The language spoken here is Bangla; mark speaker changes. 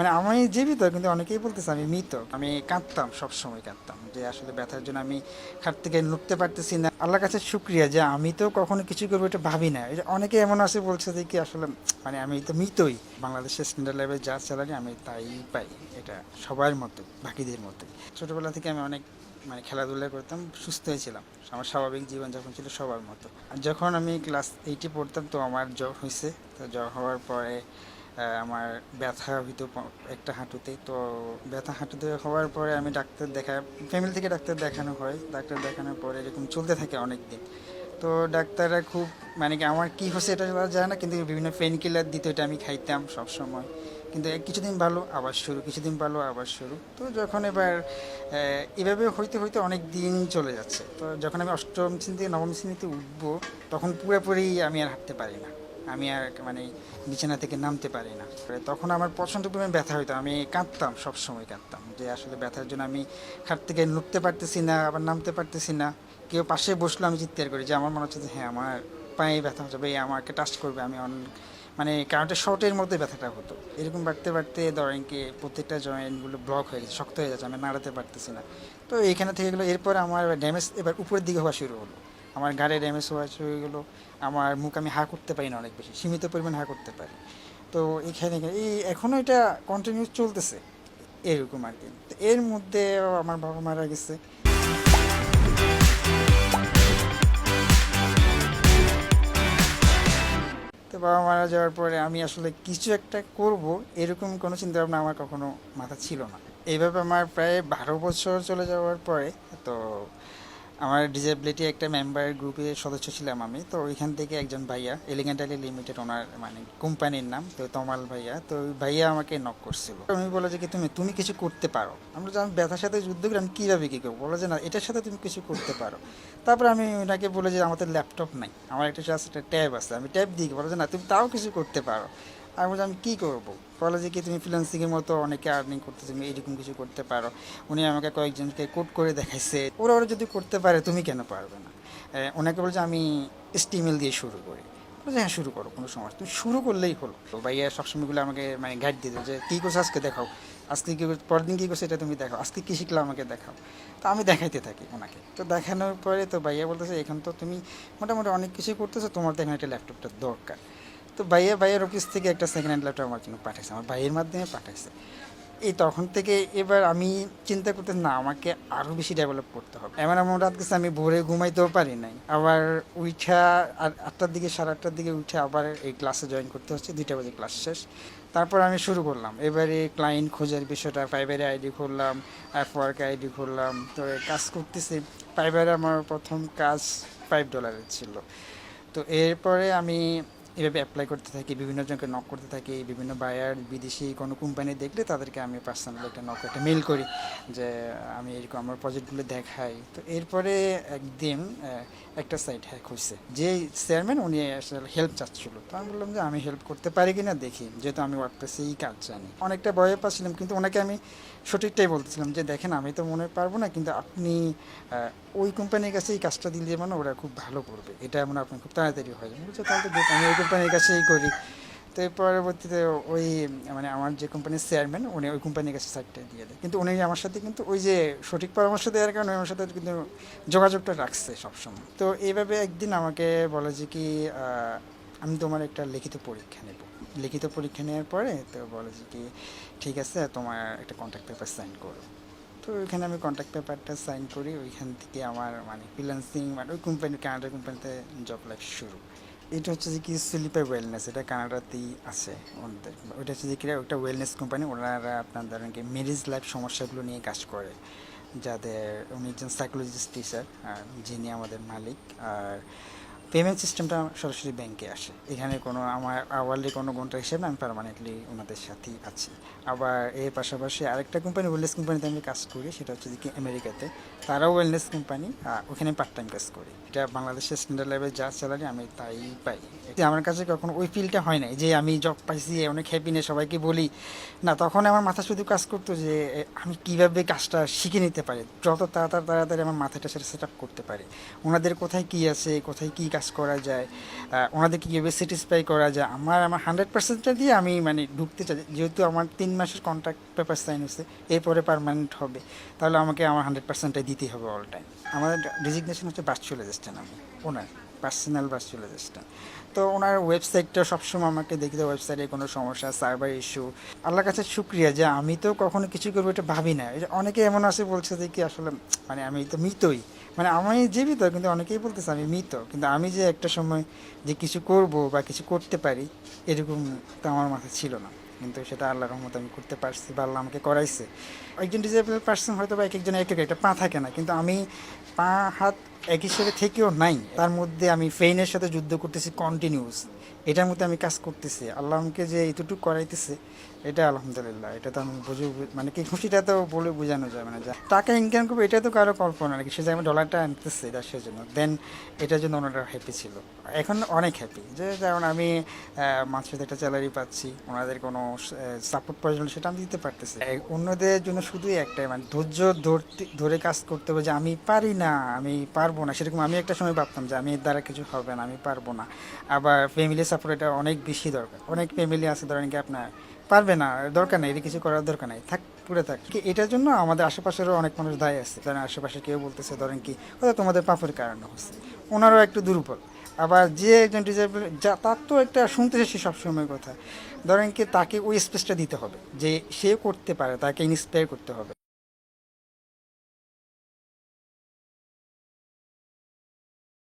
Speaker 1: মানে আমি জীবিত কিন্তু অনেকেই বলতেছে আমি মৃত। আমি কাঁদতাম, সবসময় কাঁদতাম যে আসলে ব্যথার জন্য আমি খাট থেকে নড়তে পারতেছি না। আল্লাহর কাছে শুক্রিয়া যে আমি তো কখনো কিছু করব এটা ভাবি না। যে অনেকে এমন আছে, বলছে যে কি আসলে মানে আমি তো মৃতই। বাংলাদেশের স্ট্যান্ডার্ড লেভেল যা স্যালারি আমি তাই পাই। এটা সবার মতো, বাকিদের মতো। ছোটবেলা থেকে আমি অনেক মানে খেলাধুলা করতাম, সুস্থ হয়েছিলাম আমার স্বাভাবিক জীবন যখন ছিল সবার মতো। আর যখন আমি ক্লাস এইটে পড়তাম, তো আমার জ্বর হয়েছে। তো জ্বর হওয়ার পরে আমার ব্যথা হইতো একটা হাঁটুতে। তো ব্যথা হাঁটুতে হওয়ার পরে আমি ডাক্তার দেখা ফ্যামিলি থেকে ডাক্তার দেখানো হয়। ডাক্তার দেখানোর পরে এরকম চলতে থাকে অনেক দিন তো ডাক্তাররা খুব মানে কি আমার কী হচ্ছে এটা জানে না, কিন্তু বিভিন্ন পেন কিলার দিত এটা আমি খাইতাম সব সময় কিন্তু কিছুদিন ভালো, আবার শুরু, কিছুদিন ভালো, আবার শুরু। তো যখন এবার এভাবে হইতে হইতে অনেক দিন চলে যাচ্ছে। তো যখন আমি অষ্টম শ্রেণি থেকে নবম শ্রেণীতে উঠবো, তখন পুরোপুরি আমি আর হাঁটতে পারি না। আমি আর মানে বিছানা থেকে নামতে পারি না। তখন আমার প্রচণ্ড পরিমাণে ব্যথা হইতো। আমি কাঁদতাম সব সময় কাঁদতাম যে আসলে ব্যথার জন্য আমি খাট থেকে নড়তে পারতেছি না, আবার নামতে পারতেছি না। কেউ পাশে বসল, আমি চিৎকার করি যে আমার মনে হচ্ছে যে হ্যাঁ আমার পায়ে ব্যথা হচ্ছে, ভাই, আমাকে টাচ করবে। আমি অন মানে কারেন্টের শর্টের মধ্যে ব্যথাটা হতো। এরকম বাড়তে বাড়তে ধরেন কি প্রত্যেকটা জয়েন্টগুলো ব্লক হয়ে গেছে, শক্ত হয়ে যাচ্ছে, আমি নাড়াতে পারতেছি না। তো এইখানে থেকে গেলো, এরপর আমার ড্যামেজ এবার উপরের দিকে হওয়া শুরু হলো। আমার গাড়ে ড্যামেজ হয়ে গেলো। আমার মুখ আমি হা করতে পারি না অনেক বেশি, সীমিত পরিমাণ হা করতে পারি। তো এখানে এই এখনও এটা কন্টিনিউ চলতেছে, এরকম আর কি। এর মধ্যে আমার বাবা মারা গেছে। তো বাবা মারা যাওয়ার পরে আমি আসলে কিছু একটা করব, এরকম কোনো চিন্তা ভাবনা আমার কখনো মাথা ছিল না। এইভাবে আমার প্রায় বারো বছর চলে যাওয়ার পরে, তো আমার ডিসেবিলিটি একটা মেম্বার গ্রুপের সদস্য ছিলাম আমি। তো ওইখান থেকে একজন ভাইয়া এলিগেন্ট আলী লিমিটেড ওনার মানে কোম্পানির নাম, তো তমাল ভাইয়া, তো ওই ভাইয়া আমাকে নক করছিল। আমি বলে যে, কি তুমি তুমি কিছু করতে পারো? আমরা আমি ব্যথার সাথে যুদ্ধ করি, আমি কীভাবে কী করব? বলে যে, না, এটার সাথে তুমি কিছু করতে পারো। তারপরে আমি ওনাকে বলে যে আমাদের ল্যাপটপ নাই, আমার একটা একটা ট্যাব আছে, আমি ট্যাব দিই বলে যে, না, তুমি তাও কিছু করতে পারো। আমি বলছি, আমি কী করব? বলে যে, কি তুমি ফ্রিল্যান্সিংয়ের মতো অনেকে আর্নিং করতে তুমি এরকম কিছু করতে পারো। উনি আমাকে কয়েকজনকে কোট করে দেখাইছে, ওরা ওরা যদি করতে পারে, তুমি কেন পারবে না? ওনাকে বলছে, আমি স্টিমেল দিয়ে শুরু করি। বলছে হ্যাঁ শুরু করো, কোনো সমস্যা তুমি শুরু করলেই হলো। ভাইয়া সবসময়গুলো আমাকে মানে গাইড দিত যে, কী করছ আজকে দেখাও। আজকে কী পরের দিন কী করছ, এটা তুমি দেখাও। আজকে কী শিখলো আমাকে দেখাও? তো আমি দেখাইতে থাকি ওনাকে। তো দেখানোর পরে তো ভাইয়া বলতেছে, এখন তো তুমি মোটামুটি অনেক কিছুই করতেছো, তোমার তো এখানে একটা ল্যাপটপটা দরকার। তো ভাইয়া, ভাইয়ের অফিস থেকে একটা সেকেন্ড হ্যান্ড ল্যাপটপ আমার জন্য পাঠাইছে, আমার ভাইয়ের মাধ্যমে পাঠাইছে। এই তখন থেকে এবার আমি চিন্তা করতে না, আমাকে আরও বেশি ডেভেলপ করতে হবে। এমন এমন রাত গেছে, আমি ভোরে ঘুমাইতেও পারি নাই। আবার উঠা আটটার দিকে, সাড়ে আটটার দিকে উঠে আবার এই ক্লাসে জয়েন করতে হচ্ছে, দুইটা বাজে ক্লাস শেষ। তারপর আমি শুরু করলাম। এবারে ক্লায়েন্ট খোঁজার বিষয়টা ফাইবারে আইডি খুললাম অ্যাপওয়ার্ক আইডি খুললাম, তো কাজ করতেছি। ফাইবারে আমার প্রথম কাজ ফাইভ ডলারের ছিল। তো এরপরে আমি এভাবে অ্যাপ্লাই করতে থাকি, বিভিন্ন জনকে নক করতে থাকি, বিভিন্ন বায়ার বিদেশি কোনো কোম্পানি দেখলে তাদেরকে আমি পার্সোনালি একটা নক একটা মেল করি যে, আমি এরকম আমার প্রজেক্টগুলো দেখাই। তো এরপরে একদিন একটা সাইট হ্যাক হয়েছে যে চেয়ারম্যান উনি আসলে হেল্প চাচ্ছিল। তো আমি বললাম যে, আমি হেল্প করতে পারি কিনা দেখি। যেহেতু আমি ওয়ার্ডপ্রেসেই কাজ জানি। অনেকটা ভয়ে পাচ্ছিলাম, কিন্তু ওনাকে আমি সঠিকটাই বলতেছিলাম যে, দেখেন, আমি তো মনে পারব না, কিন্তু আপনি ওই কোম্পানির কাছে এই কাজটা দিলে মানে ওরা খুব ভালো করবে। এটা এমন আপনার খুব তাড়াতাড়ি হয়। আমি বলছি, তাহলে আমি ওই কোম্পানির কাছেই করি। তো এর পরবর্তীতে ওই মানে আমার যে কোম্পানির চেয়ারম্যান, উনি ওই কোম্পানির কাছে সাইটটা দিয়ে দেয়। কিন্তু উনি আমার সাথে কিন্তু ওই যে সঠিক পরামর্শ দেওয়ার কারণে আমার সাথে কিন্তু যোগাযোগটা রাখছে সবসময়। তো এইভাবে একদিন আমাকে বলে যে কি আমি তোমার একটা লিখিত পরীক্ষা নেব। লিখিত পরীক্ষা নেওয়ার পরে তো বলে যে কি, ঠিক আছে, তোমার একটা কন্ট্যাক্ট পেপার সাইন করো। ওইখানে আমি কন্ট্যাক্ট পেপারটা সাইন করি, ওইখান থেকে আমার মানে ফ্রিল্যান্সিং মানে ওই কোম্পানি কানাডার কোম্পানিতে জব লাইফ শুরু। এটা হচ্ছে যে কি স্লিপার ওয়েলনেস এটা কানাডাতেই আছে। ওদের, ওইটা হচ্ছে যে কি ওটা ওয়েলনেস কোম্পানি ওনারা আপনার ধরেন কি মেরিজ লাইফ সমস্যাগুলো নিয়ে কাজ করে। যাদের, উনি একজন সাইকোলজিস্ট টিচার যিনি আমাদের মালিক, আর পেমেন্ট সিস্টেমটা সরাসরি ব্যাংকে আসে। এখানে কোনো আমার আওয়ারলি কোনো ঘণ্টা হিসেবে আমি পারমানেন্টলি ওনাদের সাথেই আছি। আবার এর পাশাপাশি আরেকটা কোম্পানি ওয়েলনেস কোম্পানিতে আমি কাজ করি, সেটা হচ্ছে কি আমেরিকাতে। তারাও ওয়েলনেস কোম্পানি ওখানে পার্ট টাইম কাজ করি। এটা বাংলাদেশের স্ট্যান্ডার্ড লেভেল যা স্যালারি আমি তাই পাই। আমার কাছে কখনো ওই ফিলটা হয় নাই, যে আমি জব পাইছি, অনেক হ্যাপি নিয়ে সবাইকে বলি। না, তখন আমার মাথা শুধু কাজ করতো যে আমি কীভাবে কাজটা শিখে নিতে পারি, যত তাড়াতাড়ি তাড়াতাড়ি আমার মাথাটা সেটা সেট আপ করতে পারি। ওনাদের কোথায় কী আছে, কোথায় কী কাজ কাজ করা যায় ওনাদেরকে কীভাবে স্যাটিসফাই করা যায়, আমার আমার হান্ড্রেড পার্সেন্টটা দিয়ে আমি মানে ঢুকতে চাই। যেহেতু আমার তিন মাসের কন্ট্রাক্ট পেপার সাইন হয়েছে, এরপরে পারমানেন্ট হবে, তাহলে আমাকে আমার হান্ড্রেড পার্সেন্টটাই দিতেই হবে অল টাইম আমাদের ডিজিগনেশন হচ্ছে ভার্চুয়ালাইজেস্টান আমি ওনার পার্সোনাল ভার্চুয়ালাইজেস্টান তো ওনার ওয়েবসাইটটা সবসময় আমাকে দেখি যে ওয়েবসাইটে কোনো সমস্যা সার্ভার ইস্যু আল্লাহর কাছে শুক্রিয়া যে আমি তো কখনো কিছু করব এটা ভাবি না। অনেকে এমন আছে বলছে যে কি আসলে মানে আমি তো মৃতই। মানে আমি জীবিত, কিন্তু অনেকেই বলতেছে আমি মৃত। কিন্তু আমি যে একটা সময় যে কিছু করব বা কিছু করতে পারি, এরকম তো আমার মাথায় ছিল না। কিন্তু সেটা আল্লাহর রহমত আমি করতে পারছি বা আল্লাহ আমাকে করাইছে। একজন ডিজেবল পার্সন হয়তো বা এক একজন এক এক একটা পা থাকে না, কিন্তু আমি পা, হাত এক হিসেবে থেকেও নাই। তার মধ্যে আমি ফেইনের সাথে যুদ্ধ করতেছি কন্টিনিউস এটার মধ্যে আমি কাজ করতেছি। আল্লাহ আমাকে যে এতটুকু করাইতেছে, এটা আলহামদুলিল্লাহ। এটা তো আমি বুঝে মানে কি খুশিটা তো বলে বোঝানো যায়। মানে যা টাকা ইনকাম করব, এটা তো কারও কল্পনা নাকি সে যে আমি ডলারটা আনতেছে, এটা সেজন্য দেন এটার জন্য ওনারা হ্যাপি ছিল। এখন অনেক হ্যাপি যে যেমন আমি মাসে একটা স্যালারি পাচ্ছি, ওনাদের কোনো সাপোর্ট প্রয়োজন সেটা আমি দিতে পারতেছি। অন্যদের জন্য শুধুই একটাই মানে ধৈর্য ধরতে ধরে কাজ করতে হবে যে আমি পারি না, আমি পারব না। সেরকম আমি একটা সময় ভাবতাম যে আমি এর দ্বারা কিছু হবে না, আমি পারব না। আবার ফ্যামিলি সাপোর্ট অনেক বেশি দরকার। অনেক ফ্যামিলি আছে, ধরেন কি আপনার পারবে না, দরকার নেই, এটা কিছু করার দরকার নেই। থাক পুরে থাক। কি এটার জন্য আমাদের আশেপাশেরও অনেক মানুষ দায় আছে। ধরেন আশেপাশে কেউ বলতেছে, ধরেন কি হয়তো তোমাদের পাপের কারণে হচ্ছে। ওনারও একটু দুর্বল। আবার যে একজন ডিজেবল যা, তার তো একটা শুনতেছে সে সবসময় কথা। ধরেন কি, তাকে ওই স্পেসটা দিতে হবে যে সে করতে পারে, তাকে ইন্সপায়ার করতে হবে।